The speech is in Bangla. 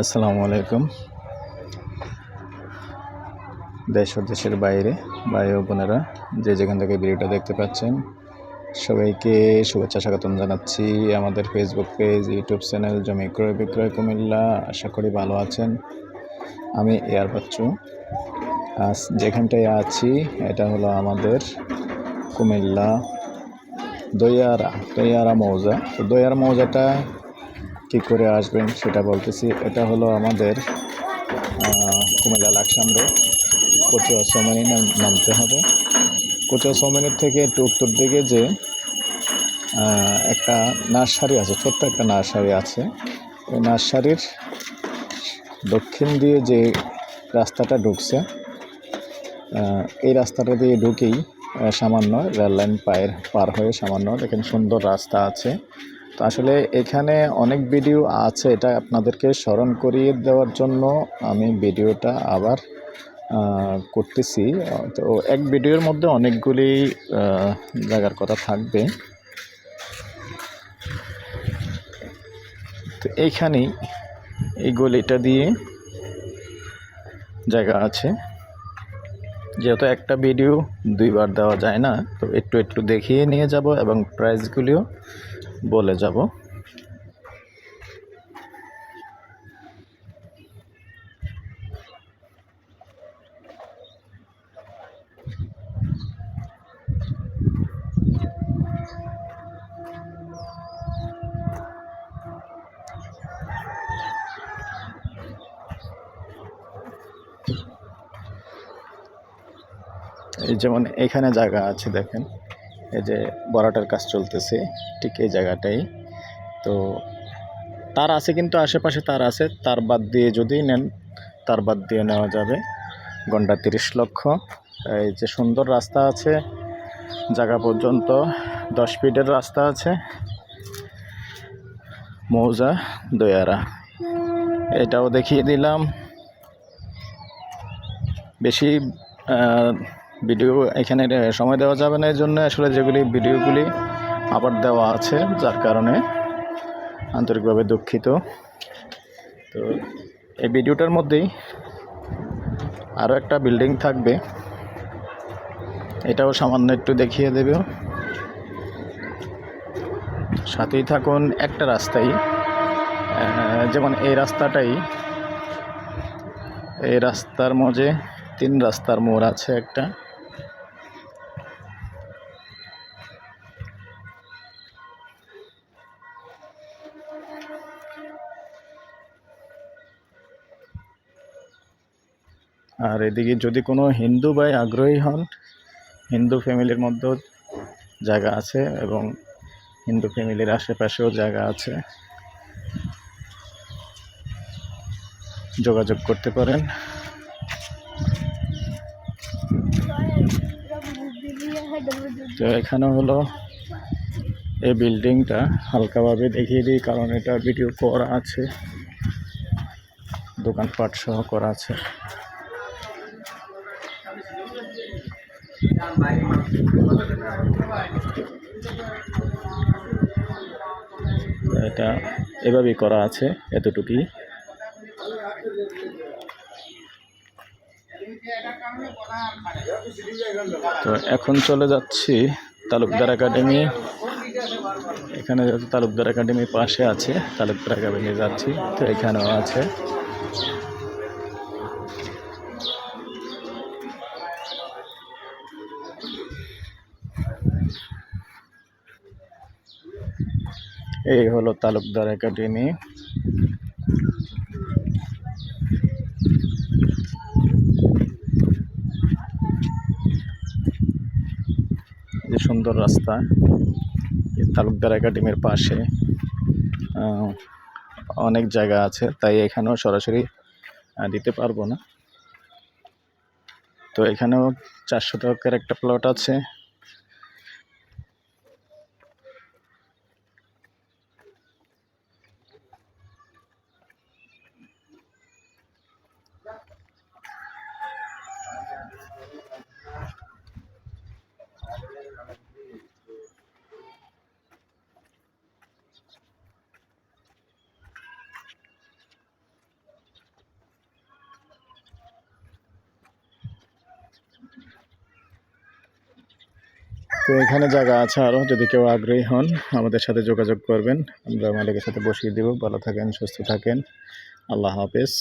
আসসালামু আলাইকুম। দেশ ও দেশের বাইরে, ভাই ও বোনেরা, যে যেখান থেকে ভিডিওটা দেখতে পাচ্ছেন, সবাইকে শুভেচ্ছা স্বাগতম জানাচ্ছি আমাদের ফেসবুক পেজ ইউটিউব চ্যানেল জমি ক্রয় বিক্রয় কুমিল্লা। আশা করি ভালো আছেন। আমি এয়ার বাচ্চু। আজ যেখানটায় আছি, এটা হলো আমাদের কুমিল্লা দইয়ারা দইয়ারা মৌজা। তো দইয়ারা মৌজাটা কী করে আসবেন সেটা বলতেছি। এটা হলো আমাদের কুমিল্লা লাকসাম রোড কচুয়া সোমানি নাম- নামতে হবে। কচুয়া সোমানির থেকে একটু উত্তর দিকে যে একটা নার্সারি আছে, ছোট্ট একটা নার্সারি আছে। ওই নার্সারির দক্ষিণ দিয়ে যে রাস্তাটা ঢুকছে এই রাস্তাটা দিয়ে ঢুকেই সামান্য রেল লাইন পায়ের, পার হয়ে সামান্য দেখেন সুন্দর রাস্তা আছে। আসলে এখানে অনেক ভিডিও আছে, এটা আপনাদেরকে স্মরণ করিয়ে দেওয়ার জন্য আমি ভিডিওটা আবার করতেছি। তো এক ভিডিওর মধ্যে অনেকগুলি জায়গার কথা থাকবে। তো এইখানেই এই গলিটা দিয়ে জায়গা আছে। যেহেতু একটা ভিডিও দুইবার দেওয়া যায় না, তো একটু একটু দেখিয়ে নিয়ে যাব এবং প্রাইসগুলিও বলে যাব। যেমন এখানে জায়গা আছে দেখেন। এই যে বড়াটার কাজ চলতেছে, ঠিক এই জায়গাটাই। তো তার আছে কিন্তু আশেপাশে তার আছে, তার বাদ দিয়ে যদি নেন, তার বাদ দিয়ে নেওয়া যাবে। গন্ডা তিরিশ লক্ষ। এই যে সুন্দর রাস্তা আছে, জায়গা পর্যন্ত দশ ফিটের রাস্তা আছে। মৌজা, দয়ারা। এটাও দেখিয়ে দিলাম। বেশি ভিডিও এখানে সময় দেওয়া যাবে না। এই জন্য আসলে যেগুলি ভিডিওগুলি আবার দেওয়া আছে, যার কারণে আন্তরিকভাবে দুঃখিত। তো এই ভিডিওটার মধ্যেই আরও একটা বিল্ডিং থাকবে। এটাও সামান্য একটু দেখিয়ে দেবে সাথেই থাকুন একটা রাস্তাই। যেমন এই রাস্তাটাই, এই রাস্তার মধ্যে তিন রাস্তার মোড় আছে একটা। আর এদিকে যদি কোনো হিন্দু ভাই আগ্রহী হন, হিন্দু ফ্যামিলির মধ্যেও জায়গা আছে এবং হিন্দু ফ্যামিলির আশেপাশেও জায়গা আছে। যোগাযোগ করতে পারেন। তো এখানে হলো এই বিল্ডিংটা। হালকাভাবে দেখিয়ে দিই, কারণ এটা ভিডিও করা আছে। দোকানপাট সহ করা আছে। এটা এভাবেই করা আছে, এতটুকুই। তো এখন চলে যাচ্ছি তালুকদার একাডেমি। এখানে তালুকদার একাডেমি পাশে আছে, তালুকদার একাডেমি যাচ্ছি, তো এখানেও আছে। এই হলো তালুকদার একাডেমি। যে সুন্দর রাস্তা তালুকদার একাডেমির পাশে অনেক জায়গা আছে, তাই এখানেও সরাসরি দিতে পারব না। তো এখানেও চারশো টাকার একটা প্লট আছে। তো এখানে জায়গা আছে আরও যদি কেউ আগ্রহী হন, আমাদের সাথে যোগাযোগ করবেন। আমরা মালিকের সাথে বসিয়ে দেব। ভালো থাকেন, সুস্থ থাকেন। আল্লাহ হাফেজ।